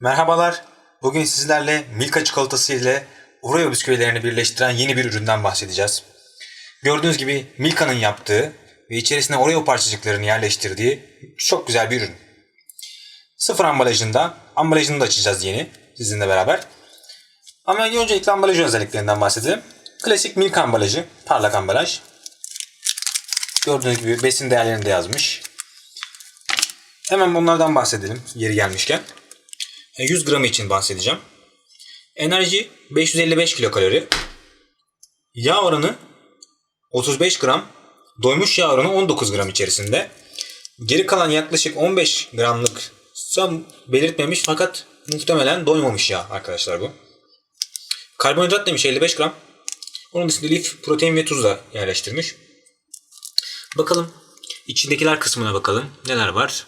Merhabalar. Bugün sizlerle Milka çikolatası ile Oreo bisküvilerini birleştiren yeni bir üründen bahsedeceğiz. Gördüğünüz gibi Milka'nın yaptığı ve içerisine Oreo parçacıklarını yerleştirdiği çok güzel bir ürün. Sıfır ambalajında, ambalajını da açacağız yeni sizinle beraber. Ama öncelikle ambalajın özelliklerinden bahsedelim. Klasik Milka ambalajı, parlak ambalaj. Gördüğünüz gibi besin değerlerini de yazmış. Hemen bunlardan bahsedelim yeri gelmişken. E, 100 gramı için bahsedeceğim. Enerji 555 kilokalori. Yağ oranı 35 gram. Doymuş yağ oranı 19 gram içerisinde. Geri kalan yaklaşık 15 gramlık belirtmemiş fakat muhtemelen doymamış yağ arkadaşlar bu. Karbonhidrat demiş 55 gram. Onun dışında lif, protein ve tuz da yerleştirmiş. Bakalım içindekiler kısmına bakalım. Neler var?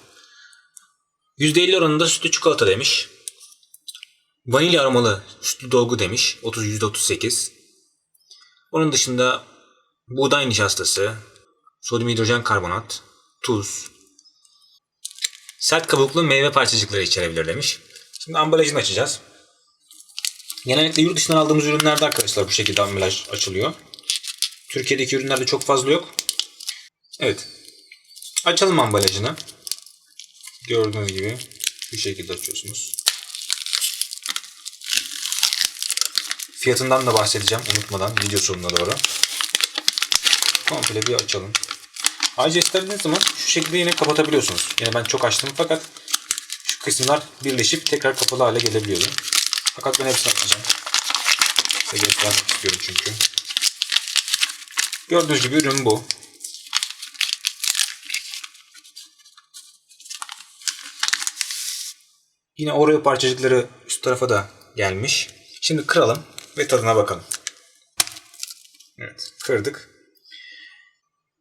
%50 oranında sütlü çikolata demiş. Vanilya aromalı sütlü dolgu demiş. 30 %38. Onun dışında buğday nişastası, sodyum hidrojen karbonat, tuz, sert kabuklu meyve parçacıkları içerebilir demiş. Şimdi ambalajını açacağız. Genellikle yurt dışından aldığımız ürünlerde arkadaşlar bu şekilde ambalaj açılıyor. Türkiye'deki ürünlerde çok fazla yok. Evet. Açalım ambalajını. Gördüğünüz gibi bu şekilde açıyorsunuz. Fiyatından da bahsedeceğim unutmadan video sonuna doğru. Komple bir açalım. Ayrıca istediğiniz zaman şu şekilde yine kapatabiliyorsunuz. Yani ben çok açtım fakat şu kısımlar birleşip tekrar kapalı hale gelebiliyordu. Fakat ben hepsini açacağım. Size göstermek istiyorum çünkü. Gördüğünüz gibi ürün bu. Yine Oreo parçacıkları üst tarafa da gelmiş. Şimdi kıralım ve tadına bakalım. Evet, kırdık.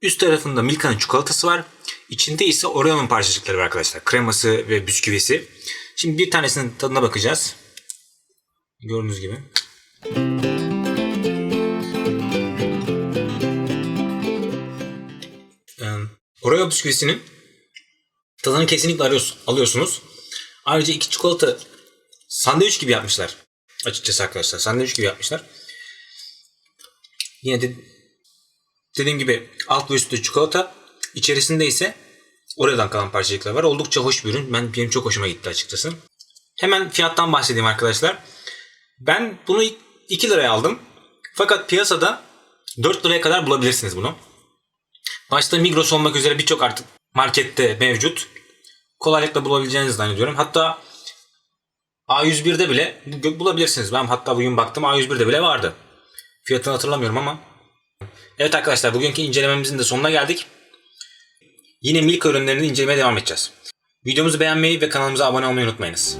Üst tarafında Milka'nın çikolatası var. İçinde ise Oreo'nun parçacıkları var arkadaşlar. Kreması ve bisküvisi. Şimdi bir tanesinin tadına bakacağız. Gördüğünüz gibi. Oreo bisküvisinin tadını kesinlikle alıyorsunuz. Ayrıca iki çikolata sandviç gibi yapmışlar. Açıkçası arkadaşlar sandviç gibi yapmışlar. Yine de dediğim gibi alt ve üstte çikolata içerisinde ise oradan kalan parçacıklar var. Oldukça hoş bir ürün. Ben benim çok hoşuma gitti açıkçası. Hemen fiyattan bahsedeyim arkadaşlar. Ben bunu 2 liraya aldım. Fakat piyasada 4 liraya kadar bulabilirsiniz bunu. Başta Migros olmak üzere birçok artık markette mevcut. Kolaylıkla bulabileceğinizi zannediyorum. Hatta A101'de bile bu- bulabilirsiniz. Ben hatta bugün baktım A101'de bile vardı. Fiyatını hatırlamıyorum ama. Evet arkadaşlar bugünkü incelememizin de sonuna geldik. Yine Milka ürünlerini incelemeye devam edeceğiz. Videomuzu beğenmeyi ve kanalımıza abone olmayı unutmayınız.